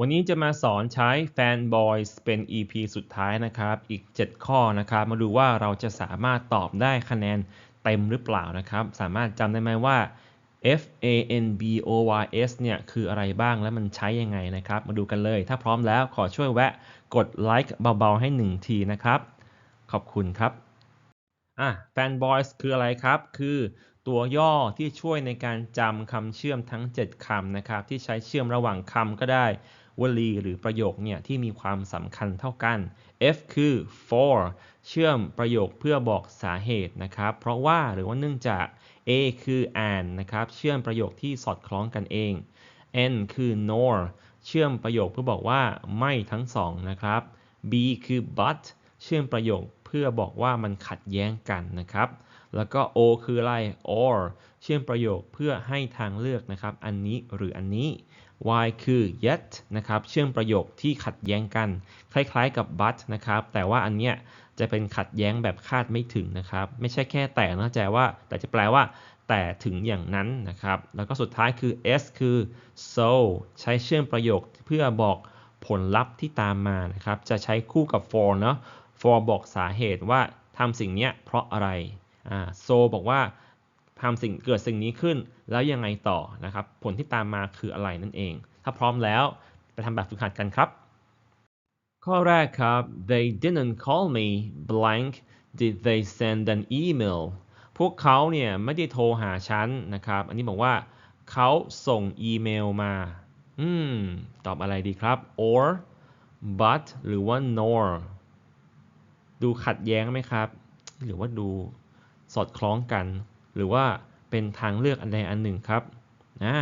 วันนี้จะมาสอนใช้ Fanboys เป็น EP สุดท้ายนะครับ อีก 7 ข้อนะครับ มาดูว่าเราจะสามารถตอบได้คะแนนเต็มหรือเปล่านะครับ สามารถจำได้ไหมว่า F A N B O Y S เนี่ยคืออะไรบ้างและมันใช้ยังไงนะครับ มาดูกันเลย ถ้าพร้อมแล้วขอช่วยแวะกดไลค์เบาๆ ให้ 1 ทีนะครับ ขอบคุณครับอะ Fanboys คืออะไรครับ คือตัวย่อที่ช่วยในการจำคำเชื่อมทั้ง 7คำนะครับ ที่ใช้เชื่อมระหว่างคำก็ได้ วลีหรือประโยคเนี่ยที่มีความสำคัญเท่ากัน F คือ for เชื่อมประโยคเพื่อบอกสาเหตุนะครับ เพราะว่าหรือว่าเนื่องจาก A คือ and นะครับ เชื่อมประโยคที่สอดคล้องกันเอง N คือ nor เชื่อมประโยคเพื่อบอกว่าไม่ทั้งสองนะครับ B คือ but เชื่อมประโยคเพื่อบอกว่ามันขัดแย้งกันนะครับ แล้วก็ O คืออะไร or เชื่อมประโยคเพื่อให้ทางเลือกนะครับ อันนี้หรืออันนี้ Y คือ yet นะครับเชื่อมประโยคที่ขัดแย้งกัน คล้ายๆกับ but นะครับ แต่ว่าอันเนี้ยจะเป็นขัดแย้งแบบคาดไม่ถึงนะครับ ไม่ใช่แค่แต่นะแต่ว่า แต่จะแปลว่า แต่ถึงอย่างนั้นนะครับ แล้วก็สุดท้ายคือ S คือ so ใช้เชื่อมประโยคเพื่อบอกผลลัพธ์ที่ตามมานะครับ จะใช้คู่กับ for เนาะ for บอกสาเหตุว่าทำสิ่งนี้เพราะอะไรอ่า so บอกว่า ทำสิ่งเกิดสิ่งนี้ขึ้น แล้วยังไงต่อนะครับ ผลที่ตามมาคืออะไรนั่นเอง ถ้าพร้อมแล้วไปทำแบบฝึกหัดกันครับ ข้อแรกครับ they didn't call me blank did they send an email พวกเขาเนี่ยไม่ได้โทรหาฉันนะครับ อันนี้บอกว่าเขาส่งอีเมลมา อืม ตอบอะไรดีครับ or but หรือว่า nor ดูขัดแย้งไหมครับ หรือว่าดูสอดคล้องกัน หรือว่าเป็นทางเลือกอันใดอันหนึ่งครับอ่า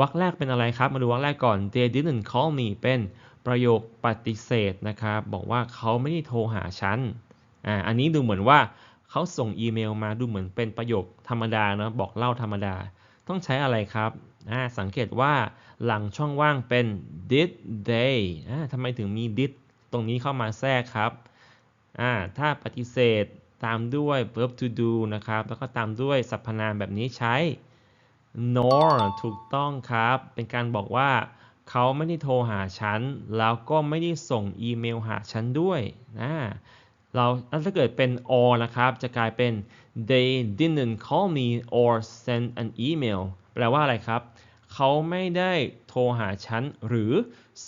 วรรคแรกเป็นอะไรครับ มาดูวรรคแรกก่อน they didn't call me เป็นประโยคปฏิเสธนะครับ บอกว่าเขาไม่ได้โทรหาฉันอ่าอันนี้ดูเหมือนว่าเขาส่งอีเมลมาดูเหมือนเป็นประโยคธรรมดาเนาะบอกเล่าธรรมดา ต้องใช้อะไรครับอ่าสังเกตว่าหลังช่องว่างเป็น did they อ่าทำไมถึงมี did ตรงนี้เข้ามาแทรกครับอ่าถ้าปฏิเสธ ตามด้วย verb to do นะครับ แล้วก็ตามด้วยสรรพนามแบบนี้ใช้ nor ถูกต้องครับ เป็นการบอกว่าเขาไม่ได้โทรหาฉัน แล้วก็ไม่ได้ส่งอีเมลหาฉันด้วยนะเราถ้าเกิดเป็น or นะครับ จะกลายเป็น they didn't call me or send an email แปลว่าอะไรครับ เขาไม่ได้โทรหาฉัน หรือ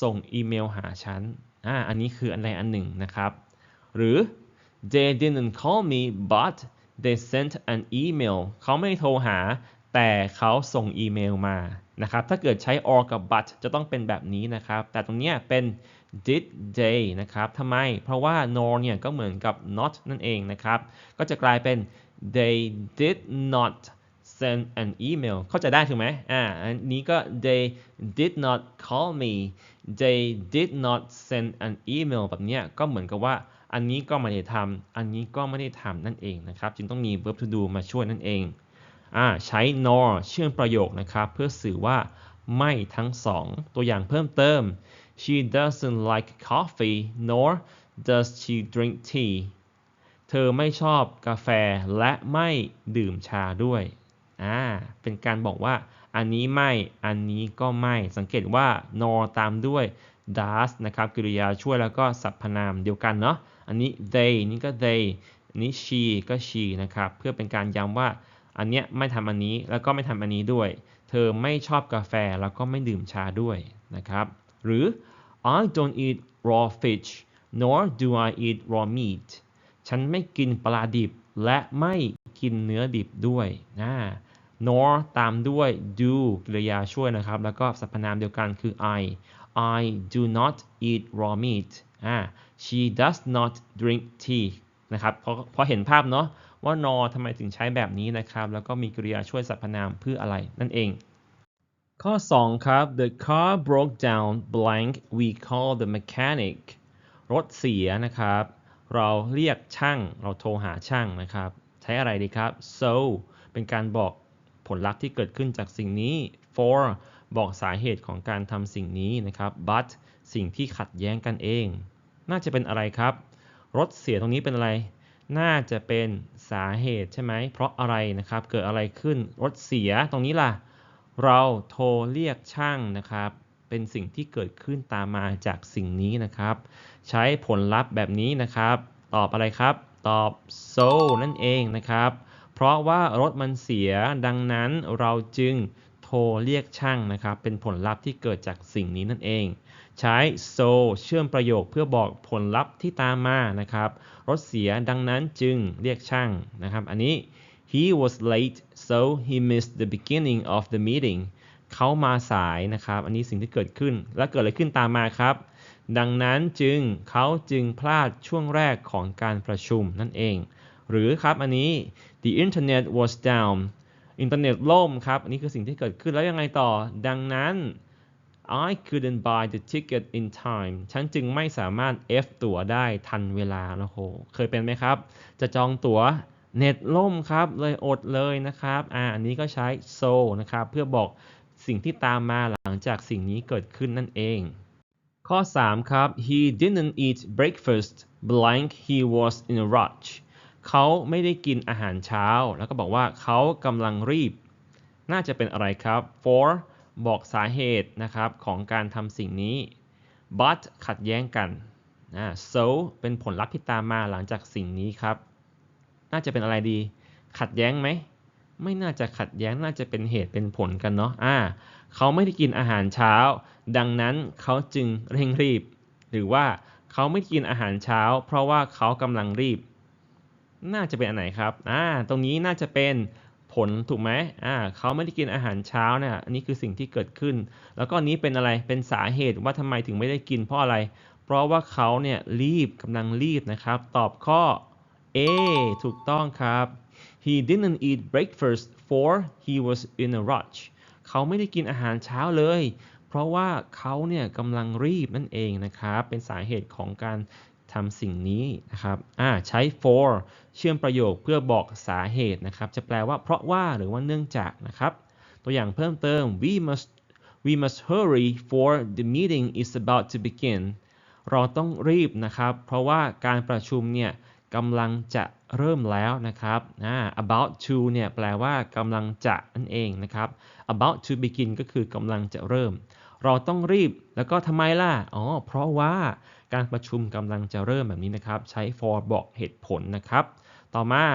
ส่งอีเมลหาฉันอ่าอันนี้คืออันใดอันหนึ่งนะครับ หรือ they didn't call me but they sent an email เขาไม่โทรหา แต่เขาส่งอีเมลมานะครับ ถ้าเกิดใช้ or กับ but จะต้องเป็นแบบนี้นะครับ แต่ตรงนี้เป็น did they นะครับทำไม เพราะว่า nor เนี่ยก็เหมือนกับ not นั่นเองนะครับ ก็จะกลายเป็น they did not send an email เข้าใจได้ถูกไหมอ่า อันนี้ก็ they did not call me they did not send an email แบบนี้ก็เหมือนกับว่า อันนี้ก็ไม่ได้ทำอันนี้ก็ไม่ได้ทำนั่นเองนะครับ จึงต้องมี verb to do มาช่วยนั่นเองอ่าใช้ nor เชื่อมประโยคนะครับ เพื่อสื่อว่าไม่ทั้งสอง ตัวอย่างเพิ่มเติม she doesn't like coffee nor does she drink tea เธอไม่ชอบกาแฟและไม่ดื่มชาด้วยอ่าเป็นการบอกว่าอันนี้ไม่ อันนี้ก็ไม่ สังเกตว่า nor ตามด้วย does นะครับ กริยาช่วยแล้วก็สรรพนามเดียวกันเนาะ อันนี้ they นี่ก็ they อันนี้ she ก็ she นะครับ เพื่อเป็นการย้ำว่าอันเนี้ยไม่ทำอันนี้แล้วก็ไม่ทำอันนี้ด้วย เธอไม่ชอบกาแฟแล้วก็ไม่ดื่มชาด้วยนะครับ หรือ I don't eat raw fish nor do I eat raw meat ฉันไม่กินปลาดิบและไม่กินเนื้อดิบด้วยนะ nor ตามด้วย do กริยาช่วยนะครับ แล้วก็สรรพนามเดียวกันคือ I I do not eat raw meat อ่า she does not drink tea นะครับพอพอเห็นภาพเนาะว่า nor ทำไมถึงใช้แบบนี้นะครับ แล้วก็มีกริยาช่วยสรรพนามเพื่ออะไรนั่นเอง ข้อ 2 ครับ the car broke down blank we call the mechanic รถเสียนะครับ เราเรียกช่าง เราโทรหาช่างนะครับ ใช้อะไรดีครับ so เป็นการบอกผลลัพธ์ที่เกิดขึ้นจากสิ่งนี้ for บอกสาเหตุของการทำสิ่งนี้นะครับ but สิ่งที่ขัดแย้งกันเอง น่าจะเป็นอะไรครับ รถเสียตรงนี้เป็นอะไร น่าจะเป็นสาเหตุใช่ไหม เพราะอะไรนะครับ เกิดอะไรขึ้น รถเสียตรงนี้ล่ะ เราโทรเรียกช่างนะครับ เป็นสิ่งที่เกิดขึ้นตามมาจากสิ่งนี้นะครับ ใช้ผลลัพธ์แบบนี้นะครับ ตอบอะไรครับ ตอบ so นั่นเองนะครับ เพราะว่ารถมันเสีย ดังนั้นเราจึงโทรเรียกช่างนะครับ เป็นผลลัพธ์ที่เกิดจากสิ่งนี้นั่นเอง ใช้ so เชื่อมประโยคเพื่อบอกผลลัพธ์ที่ตามมานะครับรถเสียดังนั้นจึงเรียกช่างนะครับ อันนี้ he was late so he missed the beginning of the meeting เขามาสายนะครับ อันนี้สิ่งที่เกิดขึ้น และเกิดอะไรขึ้นตามมาครับ ดังนั้นจึงเขาจึงพลาดช่วงแรกของการประชุมนั่นเอง หรือครับอันนี้ the internet was down อินเทอร์เน็ตล่มครับ อันนี้คือสิ่งที่เกิดขึ้นแล้วยังไงต่อ ดังนั้น I couldn't buy the ticket in time ฉันจึงไม่สามารถ F ตั๋วได้ทันเวลาโอ้โหเคยเป็นไหมครับ จะจองตั๋วเน็ตล่มครับ เลยอดเลยนะครับอ่าอันนี้ก็ใช้ so นะครับ เพื่อบอกสิ่งที่ตามมาหลังจากสิ่งนี้เกิดขึ้นนั่นเอง ข้อ 3 ครับ he didn't eat breakfast blank he was in a rush เขาไม่ได้กินอาหารเช้า แล้วก็บอกว่าเขากำลังรีบ น่าจะเป็นอะไรครับ for บอกสาเหตุนะครับของการทำสิ่งนี้ but ขัดแย้งกันนะ so เป็นผลลัพธ์ที่ตามมาหลังจากสิ่งนี้ครับ น่าจะเป็นอะไรดี ขัดแย้งไหม ไม่น่าจะขัดแย้ง น่าจะเป็นเหตุเป็นผลกันเนาะ อ่า เขาไม่ได้กินอาหารเช้า ดังนั้นเขาจึงเร่งรีบ หรือว่าเขาไม่กินอาหารเช้า เพราะว่าเขากำลังรีบ น่าจะเป็นอันไหนครับ อ่า ตรงนี้น่าจะเป็น ผลถูกไหมอ่าเขาไม่ได้กินอาหารเช้าเนี่ยอันนี้คือสิ่งที่เกิดขึ้น แล้วก็นี้เป็นอะไรเป็นสาเหตุว่าทำไมถึงไม่ได้กินเพราะอะไร เพราะว่าเขาเนี่ยรีบกำลังรีบนะครับ ตอบข้อ A ถูกต้องครับ he didn't eat breakfast for he was in a rush เขาไม่ได้กินอาหารเช้าเลย เพราะว่าเขาเนี่ยกำลังรีบนั่นเองนะครับ เป็นสาเหตุของการ ทำสิ่งนี้นะครับอ่าใช้ for เชื่อมประโยคเพื่อบอกสาเหตุนะครับ จะแปลว่าเพราะว่าหรือว่าเนื่องจากนะครับ ตัวอย่างเพิ่มเติม we must we must hurry for the meeting is about to begin เราต้องรีบนะครับ เพราะว่าการประชุมเนี่ยกำลังจะเริ่มแล้วนะครับ about to เนี่ยแปลว่ากำลังจะนั่นเองนะครับ about to begin ก็คือกำลังจะเริ่ม เราต้องรีบ แล้วก็ทำไมล่ะ อ๋อ เพราะว่า การประชุมกำลังจะเริ่มแบบนี้นะครับ ใช้ for บอกเหตุผลนะครับ ต่อมา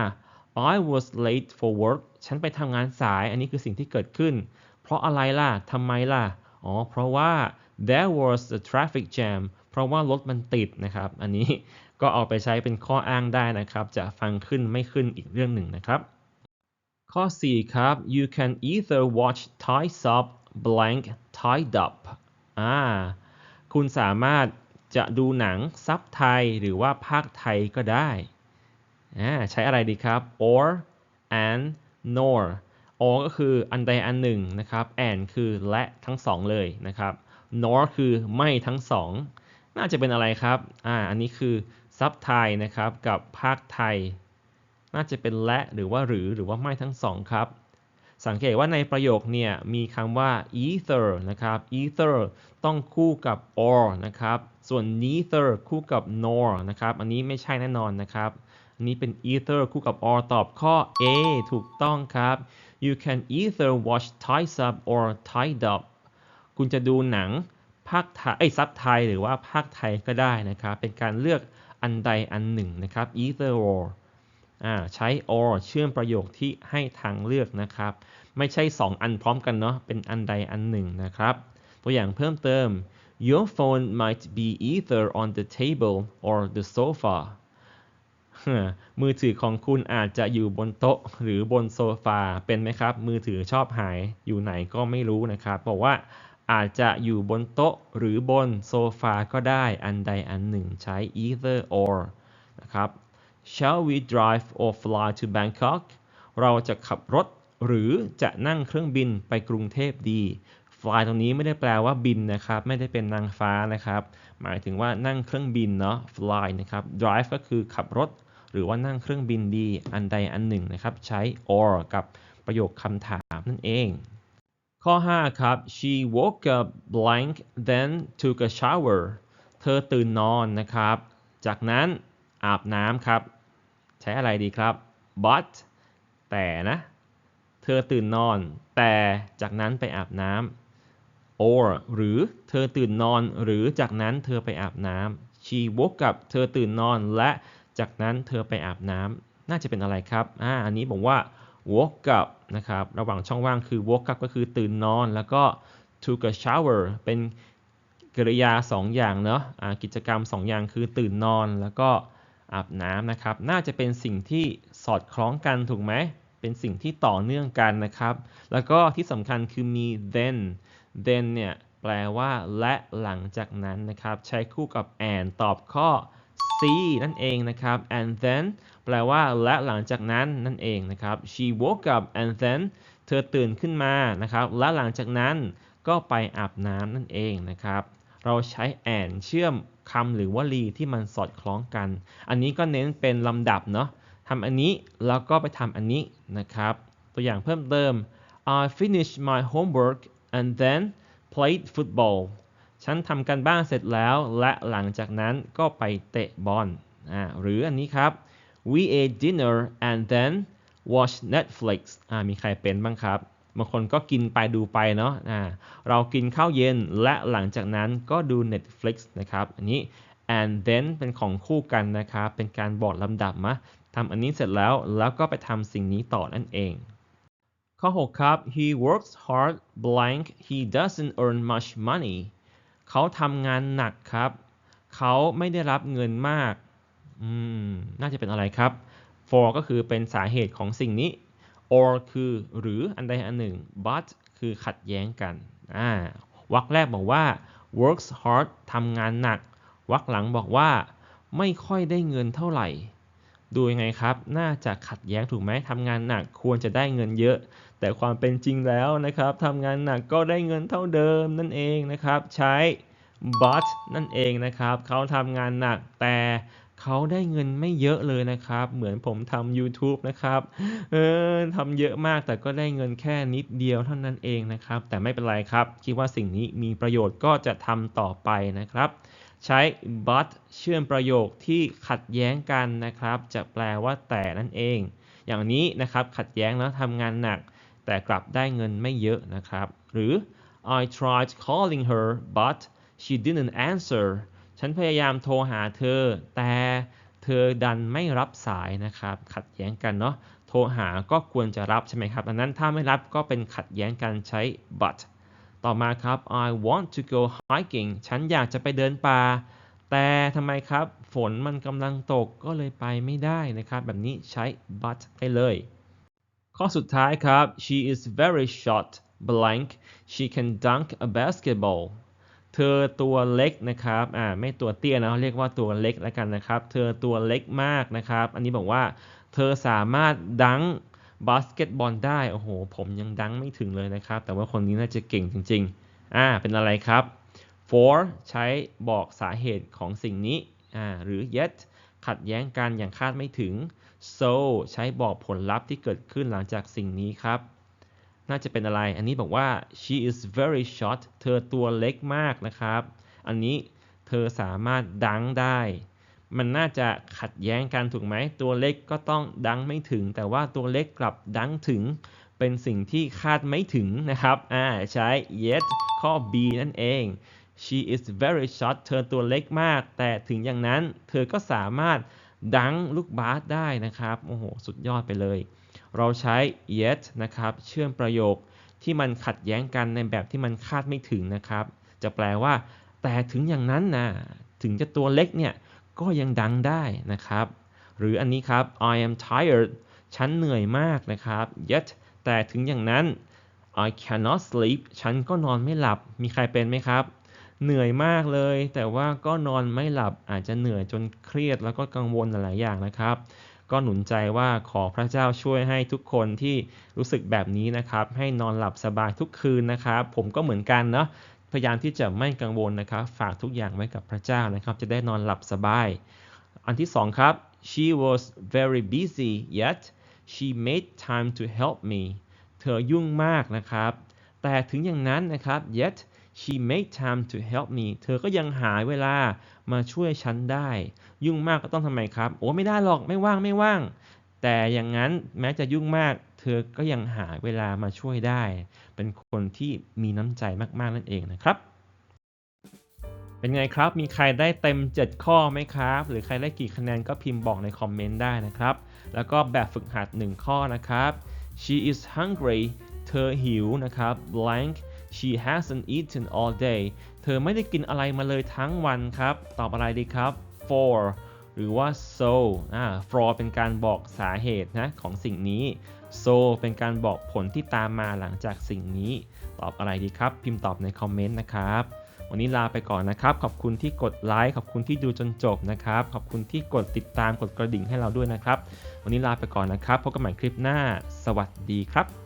I was late for work ฉันไปทำงานสาย อันนี้คือสิ่งที่เกิดขึ้น เพราะอะไรล่ะทำไมล่ะ อ๋อ เพราะว่า there was a traffic jam เพราะว่ารถมันติดนะครับ อันนี้ก็เอาไปใช้เป็นข้ออ้างได้นะครับ จะฟังขึ้นไม่ขึ้นอีกเรื่องหนึ่งนะครับ ข้อ 4 ครับ you can either watch Thai sub blank tied up อ่า คุณสามารถ จะดูหนังซับไทยหรือว่าภาคไทยก็ได้ ใช้อะไรดีครับ or and nor or ก็คืออันใดอันหนึ่งนะครับ and คือและทั้งสองเลยนะครับ nor คือไม่ทั้งสอง น่าจะเป็นอะไรครับ อ่า อันนี้คือซับไทยนะครับกับภาคไทย น่าจะเป็นและหรือว่าหรือหรือว่าไม่ทั้งสองครับ สังเกตว่าในประโยคเนี่ยมีคำว่า either นะครับ either ต้องคู่กับ or นะครับ ส่วน neither คู่กับ nor นะครับ อันนี้ไม่ใช่แน่นอนนะครับ อันนี้เป็น either คู่กับ or ตอบข้อ A ถูกต้องครับ you can either watch Thai sub or Thai dub คุณจะดูหนังภาคไทยซับไทยหรือว่าภาคไทยก็ได้นะครับ เป็นการเลือกอันใดอันหนึ่งนะครับ either or ใช้ or เชื่อมประโยคที่ให้ทางเลือกนะครับ ไม่ใช่ 2 อันพร้อมกันเนาะเป็นอันใดอันหนึ่งนะครับ ตัวอย่างเพิ่มเติม your phone might be either on the table or the sofa มือถือของคุณอาจจะอยู่บนโต๊ะหรือบนโซฟาเป็นไหมครับ มือถือชอบหายอยู่ไหนก็ไม่รู้นะครับบอกว่าอาจจะอยู่บนโต๊ะหรือบนโซฟาก็ได้อันใดอันหนึ่งใช้ either or นะครับ Shall we drive or fly to Bangkok เราจะขับรถหรือจะนั่งเครื่องบินไปกรุงเทพดี fly ตรงนี้ไม่ได้แปลว่าบินนะครับ ไม่ได้เป็นนางฟ้านะครับ หมายถึงว่านั่งเครื่องบินเนาะ fly นะครับ drive ก็คือขับรถ หรือว่านั่งเครื่องบินดี อันใดอันหนึ่งนะครับ ใช้ or กับประโยคคำถามนั่นเอง ข้อ 5 ครับ she woke up blank then took a shower เธอตื่นนอนนะครับ จากนั้น อาบน้ำครับ ใช้อะไรดีครับ but แต่นะ เธอตื่นนอน แต่จากนั้นไปอาบน้ำ or หรือเธอตื่นนอน หรือจากนั้นเธอไปอาบน้ำ she woke up เธอตื่นนอน และจากนั้นเธอไปอาบน้ำ น่าจะเป็นอะไรครับ อ่า อันนี้บอกว่า woke up นะครับ ระหว่างช่องว่างคือ woke up ก็คือตื่นนอน แล้วก็ took a shower เป็นกริยา 2 อย่างเนาะะกิจกรรม 2 อย่างคือตื่นนอนแล้วก็ อาบน้ำนะครับ น่าจะเป็นสิ่งที่สอดคล้องกันถูกไหม เป็นสิ่งที่ต่อเนื่องกันนะครับ แล้วก็ที่สำคัญคือมี then then เนี่ยแปลว่าและหลังจากนั้นนะครับ ใช้คู่กับ and ตอบข้อ C นั่นเองนะครับ and then แปลว่าและหลังจากนั้นนั่นเองนะครับ she woke up and then เธอตื่นขึ้นมานะครับ และหลังจากนั้นก็ไปอาบน้ำนั่นเองนะครับ เราใช้ and เชื่อมคำหรือวลีที่มันสอดคล้องกัน อันนี้ก็เน้นเป็นลำดับเนาะทำอันนี้แล้วก็ไปทำอันนี้นะครับ ตัวอย่างเพิ่มเติม I finished my homework and then played football ฉันทำกันบ้านเสร็จแล้ว และหลังจากนั้นก็ไปเตะบอลอ่าหรืออันนี้ครับ we ate dinner and then watched Netflix อ่ามีใครเป็นบ้างครับ บางคนก็กินไปดูไปเนาะอ่าเรากินข้าวเย็นและหลังจากนั้นก็ดู Netflix นะครับอันนี้ and then เป็นของคู่กันนะครับเป็นการบอกลำดับมะทำอันนี้เสร็จแล้วแล้วก็ไปทำสิ่งนี้ต่อนั่นเอง ข้อ 6 ครับ he works hard blank he doesn't earn much money เขาทำงานหนักครับ เขาไม่ได้รับเงินมาก อืม น่าจะเป็นอะไรครับ for ก็คือเป็นสาเหตุของสิ่งนี้ or คือหรืออันใดอันหนึ่ง but คือขัดแย้งกันอ่าวรรคแรกบอกว่า works hard ทำงานหนักวรรคหลังบอกว่า ไม่ค่อยได้เงินเท่าไหร่ ดูยังไงครับ น่าจะขัดแย้งถูกไหมทำงานหนักควรจะได้เงินเยอะ แต่ความเป็นจริงแล้วนะครับทำงานหนักก็ได้เงินเท่าเดิมนั่นเองนะครับ ใช้ but นั่นเองนะครับ เขาทำงานหนักแต่ เขาได้เงินไม่เยอะเลยนะครับ เหมือนผมทำ YouTube นะครับ เออทำเยอะมากแต่ก็ได้เงินแค่นิดเดียวเท่านั้นเองนะครับ แต่ไม่เป็นไรครับ คิดว่าสิ่งนี้มีประโยชน์ก็จะทำต่อไปนะครับ ใช้ but เชื่อมประโยคที่ขัดแย้งกันนะครับ จะแปลว่าแต่นั่นเอง อย่างนี้นะครับขัดแย้งแล้วทำงานหนัก แต่กลับได้เงินไม่เยอะนะครับ หรือ I tried calling her but she didn't answer ฉันพยายามโทรหาเธอ แต่เธอดันไม่รับสายนะครับ ขัดแย้งกันเนาะ โทรหาก็ควรจะรับใช่ไหมครับดังนั้นถ้าไม่รับก็เป็นขัดแย้งกันใช้ but ต่อมาครับ I want to go hiking ฉันอยากจะไปเดินป่า แต่ทำไมครับ ฝนมันกำลังตกก็เลยไปไม่ได้นะครับ แบบนี้ใช้ but ได้เลย ข้อสุดท้ายครับ she is very short blank she can dunk a basketball เธอตัวเล็กนะครับอ่าไม่ตัวเตี้ยนะเรียกว่าตัวเล็กแล้วกันนะครับ เธอตัวเล็กมากนะครับ อันนี้บอกว่า เธอสามารถดังบาสเกตบอลได้โอ้โห ผมยังดังไม่ถึงเลยนะครับ แต่ว่าคนนี้น่าจะเก่งจริงๆอ่าเป็นอะไรครับ for ใช้บอกสาเหตุของสิ่งนี้อ่าหรือ yet ขัดแย้งกันอย่างคาดไม่ถึง so ใช้บอกผลลัพธ์ที่เกิดขึ้นหลังจากสิ่งนี้ครับ น่าจะเป็นอะไร อันนี้บอกว่า she is very short เธอตัวเล็กมากนะครับ อันนี้เธอสามารถดังได้ มันน่าจะขัดแย้งกันถูกไหม ตัวเล็กก็ต้องดังไม่ถึง แต่ว่าตัวเล็กกลับดังถึง เป็นสิ่งที่คาดไม่ถึงนะครับ อ่าใช้ yet ข้อ B นั่นเอง she is very short เธอตัวเล็กมาก แต่ถึงอย่างนั้น เธอก็สามารถดังลูกบาสได้นะครับ โอ้โห สุดยอดไปเลย เราใช้ yet นะครับ เชื่อมประโยคที่มันขัดแย้งกันในแบบที่มันคาดไม่ถึงนะครับ จะแปลว่า แต่ถึงอย่างนั้นนะถึงจะตัวเล็กเนี่ย ก็ยังดังได้นะครับ หรืออันนี้ครับ I am tired ฉันเหนื่อยมากนะครับ yet แต่ถึงอย่างนั้น I cannot sleep ฉันก็นอนไม่หลับ มีใครเป็นไหมครับ เหนื่อยมากเลย แต่ว่าก็นอนไม่หลับ อาจจะเหนื่อยจนเครียดแล้วก็กังวลหลายอย่างนะครับ ก็หนุนใจว่าขอพระเจ้าช่วยให้ทุกคนที่รู้สึกแบบนี้นะครับ ให้นอนหลับสบายทุกคืนนะครับ ผมก็เหมือนกันเนาะพยายามที่จะไม่กังวลนะครับ ฝากทุกอย่างไว้กับพระเจ้านะครับ จะได้นอนหลับสบาย อันที่สองครับ she was very busy yet she made time to help me เธอยุ่งมากนะครับ แต่ถึงอย่างนั้นนะครับ yet she made time to help me เธอก็ยังหาเวลามาช่วยฉันได้ ยุ่งมากก็ต้องทำไมครับ โอ้ไม่ได้หรอกไม่ว่างไม่ว่าง แต่อย่างนั้นแม้จะยุ่งมาก เธอก็ยังหาเวลามาช่วยได้ เป็นคนที่มีน้ำใจมากๆนั่นเองนะครับ เป็นไงครับ มีใครได้เต็ม 7 ข้อไหมครับ หรือใครได้กี่คะแนนก็พิมพ์บอกในคอมเมนต์ได้นะครับ แล้วก็แบบฝึกหัด 1 ข้อนะครับ she is hungry เธอหิวนะครับ blank she hasn't eaten all day เธอไม่ได้กินอะไรมาเลยทั้งวันครับ ตอบอะไรดีครับ for หรือว่า so อ่า for เป็นการบอกสาเหตุนะของสิ่งนี้ so เป็นการบอกผลที่ตามมาหลังจากสิ่งนี้ ตอบอะไรดีครับ พิมพ์ตอบในคอมเมนต์นะครับ วันนี้ลาไปก่อนนะครับ ขอบคุณที่กดไลค์ ขอบคุณที่ดูจนจบนะครับ ขอบคุณที่กดติดตาม กดกระดิ่งให้เราด้วยนะครับ วันนี้ลาไปก่อนนะครับ พบกันใหม่คลิปหน้า สวัสดีครับ